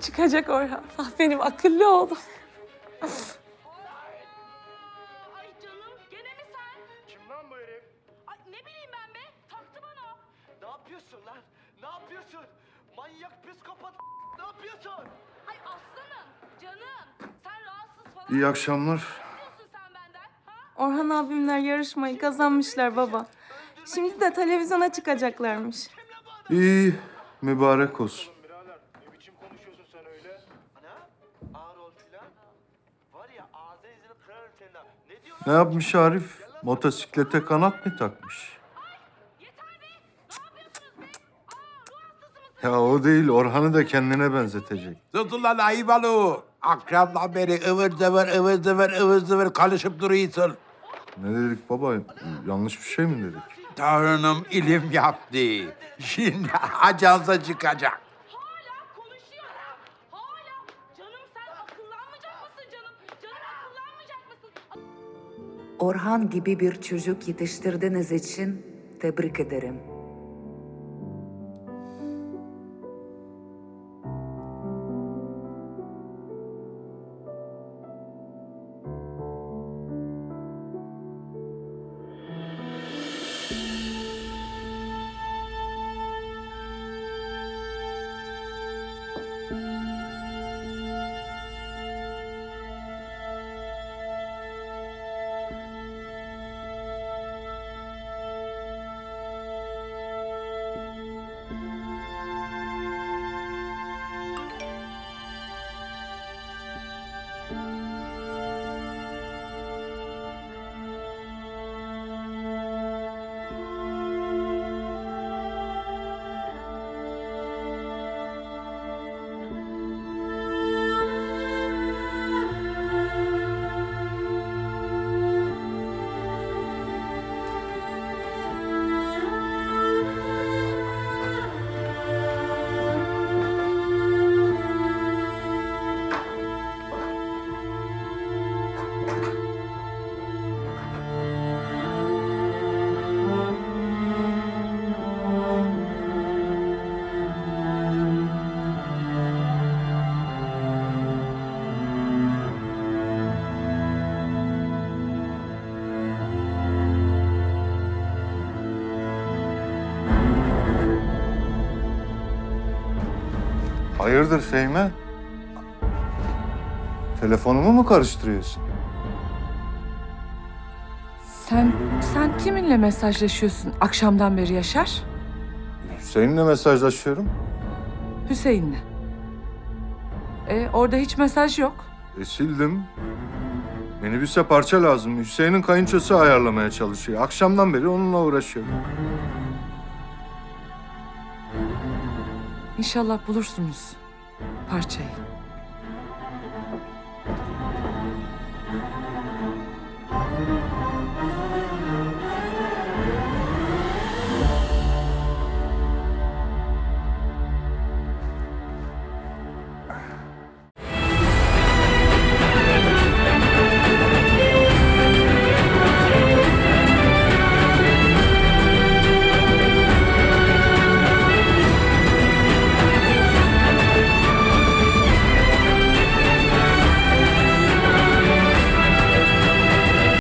çıkacak Orhan. Ah benim akıllı oğlum. Ay canım gene mi sen? Kim lan bu herif? Ay ne bileyim ben be taktı bana. Ne yapıyorsun lan? Ne yapıyorsun? Manyak psikopat ne yapıyorsun? Ay aslanım canım sen rahatsız falan İyi akşamlar. diyorsun sen benden. Ha? Orhan abimler yarışmayı kazanmışlar baba. Şimdi de televizyona çıkacaklarmış. İyi, mübarek olsun. Ne yapmış Arif? Motosiklete kanat mı takmış? Yeter be ne yapıyorsunuz be? Aa ruh hastası mısın? Ya o değil, Orhan'ı da kendine benzetecek. Tutun lan Ayvalı. Akşamdan beri ıvır zıvır ıvır zıvır ıvır zıvır konuşup duruyorsun. Ne dedik baba? Yanlış bir şey mi dedik? Tanrım ilim yaptı. Şimdi ajansa çıkacak. Orhan gibi bir çocuk yetiştirdiğiniz için tebrik ederim. Hayırdır Fehmi? Telefonumu mu karıştırıyorsun? Sen, sen kiminle mesajlaşıyorsun akşamdan beri Yaşar? Hüseyin'le mesajlaşıyorum. Hüseyin'le. E, orada hiç mesaj yok. E sildim. Minibüse parça lazım. Hüseyin'in kayınçosu ayarlamaya çalışıyor. Akşamdan beri onunla uğraşıyorum. İnşallah bulursunuz parçayı.